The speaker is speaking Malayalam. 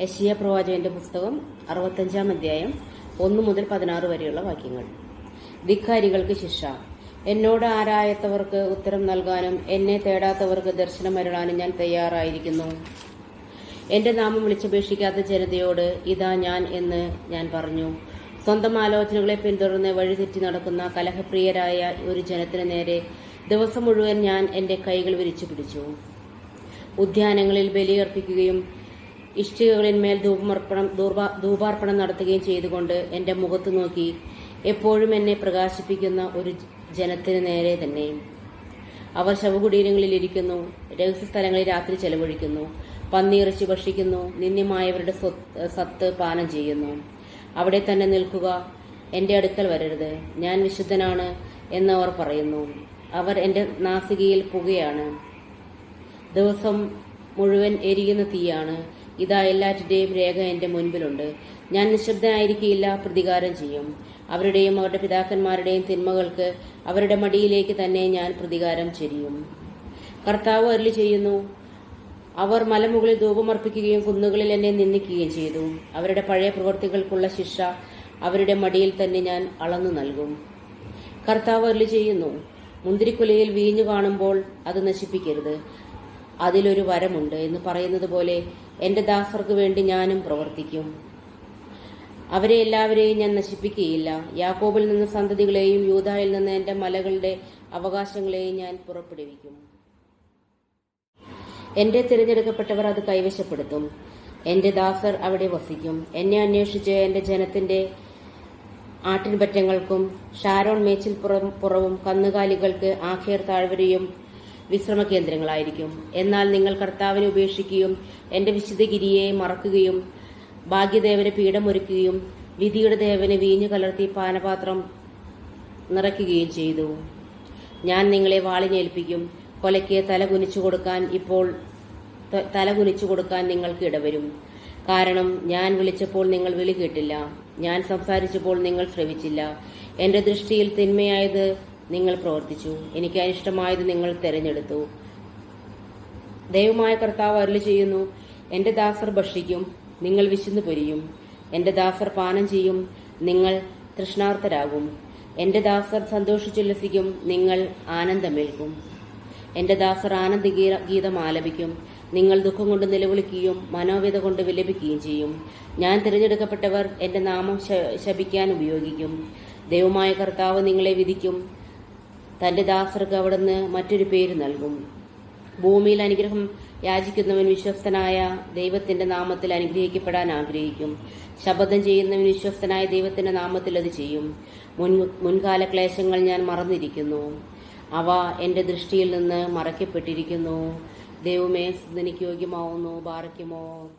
യശിയ പ്രവാചകന്റെ പുസ്തകം അറുപത്തഞ്ചാം അധ്യായം ഒന്ന് മുതൽ പതിനാറ് വരെയുള്ള വാക്യങ്ങൾ. ധിക്കാരികൾക്ക് ശിക്ഷ. എന്നോട് ആരായത്തവർക്ക് ഉത്തരം നൽകാനും എന്നെ തേടാത്തവർക്ക് ദർശനം വരളാനും ഞാൻ തയ്യാറായിരിക്കുന്നു. എന്റെ നാമം വിളിച്ചപേക്ഷിക്കാത്ത ജനതയോട് ഇതാ ഞാൻ എന്ന് ഞാൻ പറഞ്ഞു. സ്വന്തം ആലോചനകളെ പിന്തുടർന്ന് വഴിതെറ്റി നടക്കുന്ന കലഹപ്രിയരായ ഒരു ജനത്തിന് നേരെ ദിവസം മുഴുവൻ ഞാൻ എന്റെ കൈകൾ വിരിച്ചു പിടിച്ചു. ഉദ്യാനങ്ങളിൽ ബലിയർപ്പിക്കുകയും ഇഷ്ടികകളിന്മേൽ ധൂപമർപ്പണം ധൂപ- ധൂപാർപ്പണം നടത്തുകയും ചെയ്തുകൊണ്ട് എന്റെ മുഖത്ത് നോക്കി എപ്പോഴും എന്നെ പ്രകാശിപ്പിക്കുന്ന ഒരു ജനത്തിന് നേരെ തന്നെ അവർ ശവകുടീരങ്ങളിൽ ഇരിക്കുന്നു രഹസ്യ സ്ഥലങ്ങളിൽ രാത്രി ചെലവഴിക്കുന്നു പന്നിയിറച്ചി ഭക്ഷിക്കുന്നു നിന്ദ്യമായവരുടെ സത്ത് പാനം ചെയ്യുന്നു. അവിടെ തന്നെ നിൽക്കുക എന്റെ അടുക്കൽ വരരുത് ഞാൻ വിശുദ്ധനാണ് എന്നവർ പറയുന്നു. അവർ എന്റെ നാസികയിൽ പുകയാണ്. ദിവസം മുഴുവൻ എരിയുന്ന തീയാണ്. ഇതാ എല്ലാറ്റിന്റെയും രേഖ എന്റെ മുൻപിലുണ്ട്. ഞാൻ നിശബ്ദനായിരിക്കില്ല പ്രതികാരം ചെയ്യും. അവരുടെയും അവരുടെ പിതാക്കന്മാരുടെയും തിന്മകൾക്ക് അവരുടെ മടിയിലേക്ക് തന്നെ ഞാൻ പ്രതികാരം ചെരിയും. കർത്താവ് അരുളി ചെയ്യുന്നു അവർ മലമുകളിൽ ധൂപമർപ്പിക്കുകയും കുന്നുകളിൽ എന്നെ നിന്ദിക്കുകയും ചെയ്തു. അവരുടെ പഴയ പ്രവൃത്തികൾക്കുള്ള ശിക്ഷ അവരുടെ മടിയിൽ തന്നെ ഞാൻ അളന്നു നൽകും. കർത്താവ് അരുളി ചെയ്യുന്നു മുന്തിരിക്കുലയിൽ വീഞ്ഞു കാണുമ്പോൾ അത് നശിപ്പിക്കരുത്. അതിലൊരു വരമുണ്ട് എന്ന് പറയുന്നത് പോലെ എന്റെ ദാസർക്ക് വേണ്ടി ഞാനും പ്രവർത്തിക്കും. അവരെ എല്ലാവരെയും ഞാൻ നശിപ്പിക്കുകയില്ല. യാക്കോബിൽ നിന്ന് സന്തതികളെയും യൂതായിൽ നിന്ന് എന്റെ മലകളുടെ അവകാശങ്ങളെയും ഞാൻ പുറപ്പെടുവിക്കും. എന്റെ തിരഞ്ഞെടുക്കപ്പെട്ടവർ അത് കൈവശപ്പെടുത്തും. എന്റെ ദാസർ അവിടെ വസിക്കും. എന്നെ അന്വേഷിച്ച് എന്റെ ജനത്തിന്റെ ആട്ടിൻപറ്റങ്ങൾക്കും ഷാരോൺ മേച്ചിൽ പുറം- പുറവും കന്നുകാലികൾക്ക് ആഖേർ താഴ്വരയും വിശ്രമ കേന്ദ്രങ്ങളായിരിക്കും എന്നാൽ നിങ്ങൾ കർത്താവിനെ ഉപേക്ഷിക്കുകയും എന്റെ വിശുദ്ധഗിരിയെ മറക്കുകയും ഭാഗ്യദേവന് പീഠമൊരുക്കുകയും വിധിയുടെ ദേവന് വീഞ്ഞു കലർത്തി പാനപാത്രം നിറയ്ക്കുകയും ചെയ്തു. ഞാൻ നിങ്ങളെ വാളിനേൽപ്പിക്കും. കൊലയ്ക്ക് തല കുനിച്ചു കൊടുക്കാൻ ഇപ്പോൾ തല കുനിച്ചു കൊടുക്കാൻ നിങ്ങൾക്ക് ഇടവരും. കാരണം ഞാൻ വിളിച്ചപ്പോൾ നിങ്ങൾ വിളി കേട്ടില്ല. ഞാൻ സംസാരിച്ചപ്പോൾ നിങ്ങൾ ശ്രമിച്ചില്ല എന്റെ ദൃഷ്ടിയിൽ തിന്മയായത് നിങ്ങൾ പ്രവർത്തിച്ചു. എനിക്ക് അനിഷ്ടമായത് നിങ്ങൾ തെരഞ്ഞെടുത്തു. ദൈവമായ കർത്താവ് അരുളി ചെയ്യുന്നു എന്റെ ദാസർ ഭക്ഷിക്കും നിങ്ങൾ വിശന്നു പൊരിയും. എന്റെ ദാസർ പാനം ചെയ്യും നിങ്ങൾ തൃഷ്ണാർത്ഥരാകും. എന്റെ ദാസർ സന്തോഷിച്ചുല്ലസിക്കും നിങ്ങൾ ആനന്ദമേൽക്കും. എന്റെ ദാസർ ആനന്ദ ഗീതം ആലപിക്കും നിങ്ങൾ ദുഃഖം കൊണ്ട് നിലവിളിക്കുകയും മനോവേദ കൊണ്ട് വിലപിക്കുകയും ചെയ്യും. ഞാൻ തിരഞ്ഞെടുക്കപ്പെട്ടവർ എന്റെ നാമം ശപിക്കാൻ ഉപയോഗിക്കും. ദൈവമായ കർത്താവ് നിങ്ങളെ വിധിക്കും തന്റെ ദാസർക്ക് അവിടുന്ന് മറ്റൊരു പേര് നൽകും. ഭൂമിയിൽ അനുഗ്രഹം യാചിക്കുന്നവൻ വിശ്വസ്തനായ ദൈവത്തിന്റെ നാമത്തിൽ അനുഗ്രഹിക്കപ്പെടാൻ ആഗ്രഹിക്കും. ശപഥം ചെയ്യുന്നവൻ വിശ്വസ്തനായ ദൈവത്തിന്റെ നാമത്തിൽ അത് ചെയ്യും. മുൻ മുൻകാല ക്ലേശങ്ങൾ ഞാൻ മറന്നിരിക്കുന്നു. അവ എന്റെ ദൃഷ്ടിയിൽ നിന്ന് മറയ്ക്കപ്പെട്ടിരിക്കുന്നു. ദൈവമേ എനിക്ക് യോഗ്യമാവുന്നു ബാറയ്ക്കുമോ?